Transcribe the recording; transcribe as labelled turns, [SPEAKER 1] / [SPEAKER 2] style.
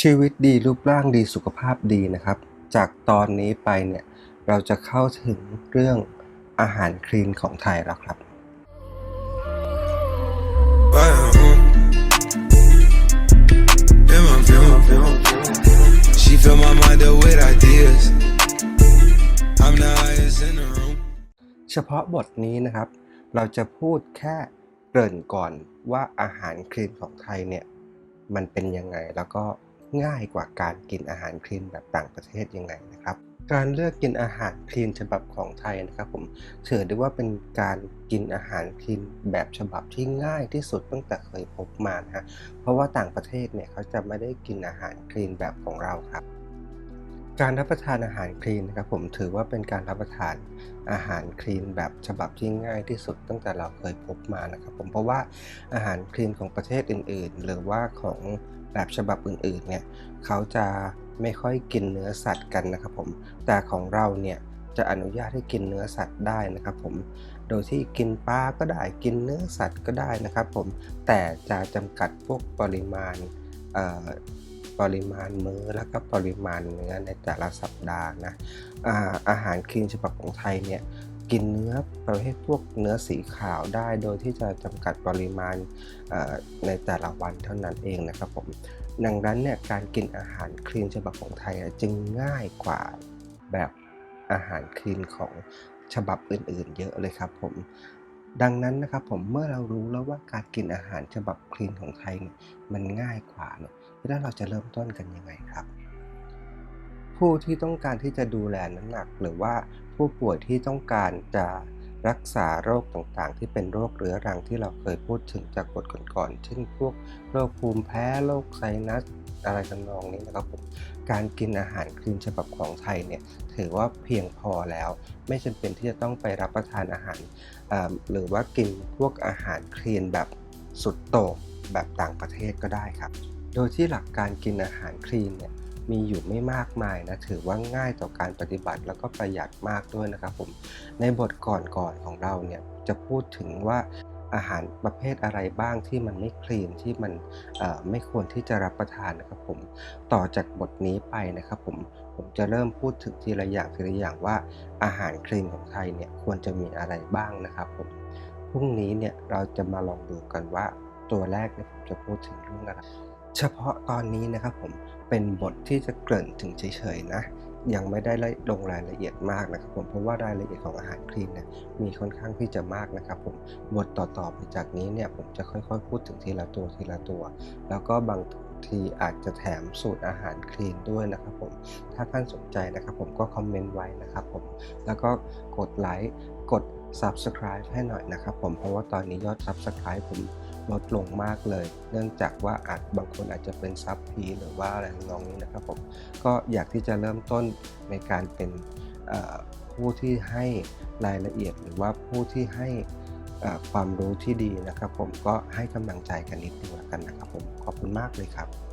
[SPEAKER 1] ชีวิตดีรูปร่างดีสุขภาพดีนะครับ จากตอนนี้ไปเนี่ยเราจะเข้าถึงเรื่องอาหารคลีนของไทยแล้วครับ
[SPEAKER 2] In my film, she fill my mind up with ideas. I'm the highest in the room.
[SPEAKER 1] เฉพาะบทนี้นะครับ เราจะพูดแค่เกริ่นก่อนว่าอาหารคลีนของไทยเนี่ยมันเป็นยังไงแล้วก็ ง่ายกว่าการกินอาหารคลีนแบบต่างประเทศยังไงนะครับ การเลือกกินอาหารคลีนฉบับของไทยนะครับผมถือได้ว่าเป็นการกินอาหารคลีนแบบฉบับที่ง่ายที่สุดตั้งแต่เคยพบมานะฮะเพราะว่าต่างประเทศเนี่ยเขาจะไม่ได้กินอาหารคลีนแบบของเราครับ การรับประทานอาหารคลีนนะครับผมถือว่าเป็นการรับประทานอาหารคลีนแบบฉบับที่ง่ายที่สุดตั้งแต่เราเคยพบมานะครับผมเพราะว่าอาหารคลีนของประเทศอื่น ๆ หรือว่าของแบบฉบับอื่น ๆ เนี่ยเขาจะไม่ค่อยกินเนื้อสัตว์กันนะครับผมแต่ของเราเนี่ยจะอนุญาตให้กินเนื้อสัตว์ได้นะครับผมโดยที่กินปลาก็ได้กินเนื้อสัตว์ก็ได้นะครับผมแต่จะจำกัดพวกปริมาณ ปริมาณมื้อแล้วก็ปริมาณเนื้อในแต่ละสัปดาห์นะอาอาหารคลีนฉบับของไทยเนี่ยกินเนื้อประเภทพวกเนื้อสีขาวได้โดยที่จะจำกัดปริมาณในแต่ละวันเท่านั้นเองนะครับผมดังนั้นเนี่ยการกินอาหารคลีนฉบับของไทยจึงง่ายกว่าแบบอาหารคลีนของฉบับอื่นๆ เยอะเลยครับผม ดังนั้นนะครับผมเมื่อเรารู้แล้วว่าการกินอาหารฉบับคลีนของไทยเนี่ยมันง่ายกว่าเนี่ยแล้วเราจะเริ่มต้นกันยังไงครับ ผู้ที่ต้องการที่จะดูแลน้ำหนัก หรือว่าผู้ป่วยที่ต้องการจะ รักษาโรคต่างๆ ที่เป็นโรคเรื้อรังที่เราเคยพูดถึงจากบทก่อนๆเช่นพวกโรคภูมิแพ้โรคไซนัสอะไรทำนองนี้นะครับผมการกินอาหารคลีนฉบับของไทยเนี่ยถือว่าเพียงพอแล้ว ไม่จำเป็นที่จะต้องไปรับประทานอาหารหรือว่ากินพวกอาหารคลีนแบบสุดโต่งแบบต่างประเทศก็ได้ครับ โดยที่หลักการกินอาหารคลีนเนี่ย มีอยู่ไม่มากมายนะถือว่าง่ายต่อการปฏิบัติแล้วก็ประหยัดมากด้วยนะครับผมในบทก่อนๆของเราเนี่ยจะพูดถึงว่าอาหารประเภทอะไรบ้างที่มันไม่คลีนที่มันไม่ควรที่จะรับประทานนะครับผมต่อจากบทนี้ไปนะครับผมผมจะเริ่มพูดถึงทีละอย่างทีละอย่างว่าอาหารคลีนของไทยเนี่ยควรจะมีอะไรบ้างนะครับผมพรุ่งนี้เนี่ยเราจะมาลองดูกันว่า ตัวแรกเนี่ยผมจะพูดถึงเรื่องอะไรเฉพาะตอนนี้นะครับผมเป็นบทที่จะเกริ่นถึงเฉยๆนะ ยังไม่ได้ลงรายละเอียดมากนะครับผมเพราะว่ารายละเอียดของอาหารคลีนเนี่ยมีค่อนข้างที่จะมากนะครับผมบทต่อๆไปจากนี้เนี่ยผมจะค่อยๆ พูดถึงทีละตัวทีละตัว แล้วก็บางทีอาจจะแถมสูตรอาหารคลีนด้วยนะครับผม ถ้าท่านสนใจนะครับผมก็คอมเมนต์ไว้นะครับผม แล้วก็กดไลค์ กด Subscribe ให้หน่อยนะครับผม เพราะว่าตอนนี้ยอด Subscribe ผม ลดลงมากเลย เนื่องจากว่าอาจบางคนอาจจะเป็นซับพีหรือว่าอะไรทำนองนี้นะครับผมก็อยากที่จะเริ่มต้นในการเป็นผู้ที่ให้รายละเอียด หรือว่าผู้ที่ให้ความรู้ที่ดีนะครับ ผมก็ให้กำลังใจกันนิดนึงล้วกันนะครับผมขอบคุณมากเลยครับ